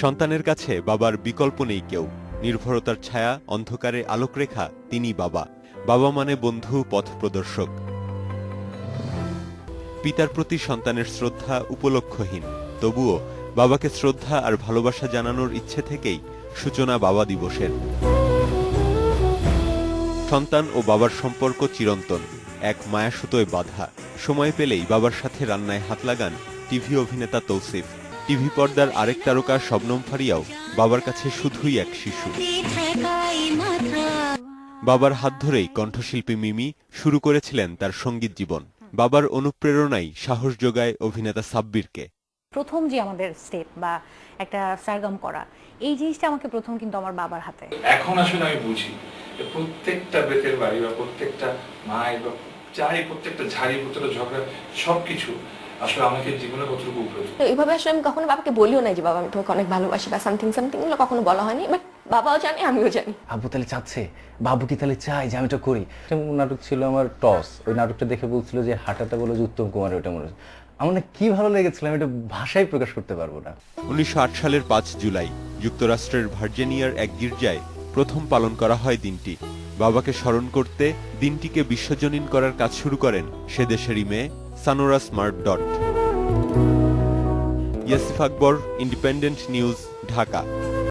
সন্তানের কাছে বাবার বিকল্প নেই কেউ। নির্ভরতার ছায়া, অন্ধকারে আলোকরেখা, তিনি বাবা। বাবা মানে বন্ধু, পথ প্রদর্শক। পিতার প্রতি সন্তানের শ্রদ্ধা উপলক্ষহীন। তবুও বাবাকে শ্রদ্ধা আর ভালোবাসা জানানোর ইচ্ছে থেকেই সূচনা বাবা দিবসের। সন্তান ও বাবার সম্পর্ক চিরন্তন, এক মায়াসুতোয় বাধা। সময় পেলেই বাবার সাথে রান্নায় হাত লাগান টিভি অভিনেতা তৌসিফ। টিভি পর্দার আরেক তারকা শবনম ফারিয়াও বাবার কাছে শুধুই এক শিশু। বাবার হাত ধরেই কণ্ঠশিল্পী মিমি শুরু করেছিলেন তার সংগীত জীবন। বাবার অনুপ্রেরণাই সাহস যোগায় অভিনেতা সাব্বিরকে। প্রথম যে আমাদের স্টেপ বা একটা সারগম করা এই জিনিসটা আমাকে প্রথম কিন্তু আমার বাবার হাতে। এখন আসলে আমি বুঝি প্রত্যেকটা বেতের বাড়ি বা প্রত্যেকটা মাই বা যাই প্রত্যেকটা ঝাড়ি প্রত্যেকটা ঝগড়া সবকিছু আসলে আমাকে জীবনে কতটুকু উপরে তো এইভাবে আসলে আমি কখনো বাবাকে বলিও নাই যে বাবা আমি তোমাকে অনেক ভালোবাসি বা সামথিং সামথিং এগুলো কখনো বলা হয়নি। বাট বাবাও জানে আমিও জানি। আব্বু তাহলে চাচ্ছে? বাবু কি তাহলে চায় যে আমি এটা করি? একটা নাটক ছিল আমার টস। ওই নাটকটা দেখে বলছিল যে হাঁটাটা বলো যে উত্তম কুমার ওটা মনে আমার না কি ভালো লেগেছিল আমি এটা ভাষায় প্রকাশ করতে পারব না। উনিশশো আট সালের পাঁচ জুলাই যুক্তরাষ্ট্রের ভার্জিনিয়ার এক গির্জায় প্রথম পালন করা হয় দিনটি। বাবাকে স্মরণ করতে দিনটিকে বিশ্বজনীন করার কাজ শুরু করেন সে দেশেরই মেয়ে সানোরা smart dot. Yasif Akbar, Independent News, Dhaka.